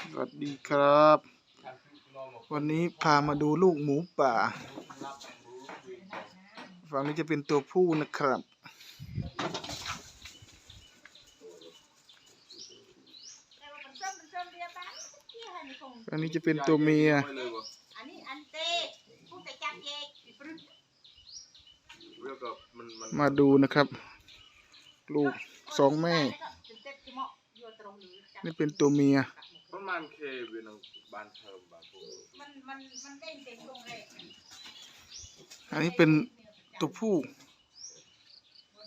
สวัสดีครับ วันนี้พามาดูลูกหมูป่า ฝั่งนี้จะเป็นตัวผู้นะครับ ฝั่งนี้จะเป็นตัวเมีย อันนี้อันเต้พูดแต่จับเยกมาดูนะครับ ลูกสองแม่ นี่เป็นตัวเมีย ประมาณเคเวียนบานเทิมบานพวกมันมันมันเด้งเด้งตรงเลยอันนี้เป็นตัวผู้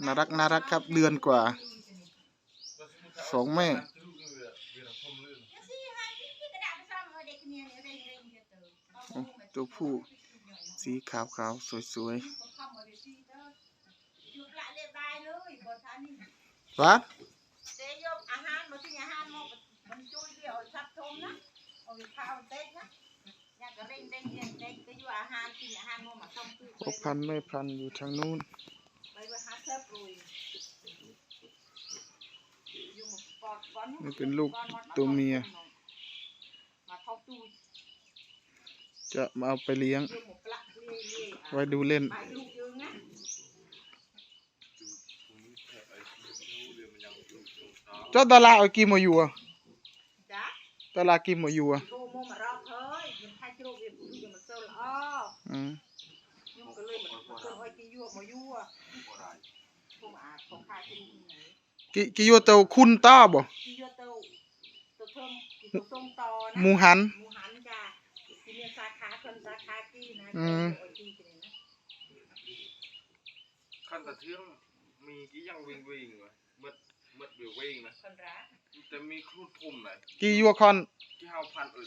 น่ารักน่ารักครับเดือนกว่า สองแม่สิให้พี่กระดาษไปซ่อมเออเด็กเนี่ยเร่งเร่งเยอะเติมโอ้ตัวผู้ สีขาวขาวๆสวยเขาเข้ามาดิซี่เด้ออยู่ละเรียบร้อยเลยบ่ทันนี่ ๆวัดเตยมอาหารมาที่อาหารมามันช่วยเดียวชับทมนะเอาไปข้าวเต็กนะอยากก็เร่งเร่งเร่งเร่งก็อยู่อาหารกินอาหารมามาต้มตื้อพ่อพันธุ์แม่พันธุ์อยู่ทางนู้นไปไปหาเสิร์ฟลุยอยู่หมดก่อนก่อนนี่เป็นลูกตัวเมีย มาเข้าตู้จะมาเอาไปเลี้ยงอยู่หมดปลักเล่เล่ไว้ดูเล่น ไปลูกยืงนะตรงนี้แค่ไอ้ที่เรียนมันยังอยู่ตรงเท้าเจ้าตาลาเอากี่มาอยู่อะจ้ะตาลากี่มาอยู่อะโตโมมารอบเฮ้ยยังไทยโจกยังยังมันเซลล์อ้ออืมยุ่งก็เลยมันเซลล์ไอ้ที่ยั่วมายั่วบ่ได้พวกอาของข้าที่ดูไหนกี่กี่อยู่เตาคุณต้าบ่ที่ยั่วเต้าตัวเทิมตัวส้มตอนะหมูหันหมูหันจ้ะที่เนี่ยสาขาคนสาขาที่นะอืมโอ้ยที่นี่นะขั้นตะเที่ยงมีกี่ยังวิ่งวิ่งวะมืดมืดวิ่งวิ่งนะคนรัก แต่มีครูทุ่มไหนกี่อยู่คอน ที่ห้าพันเออ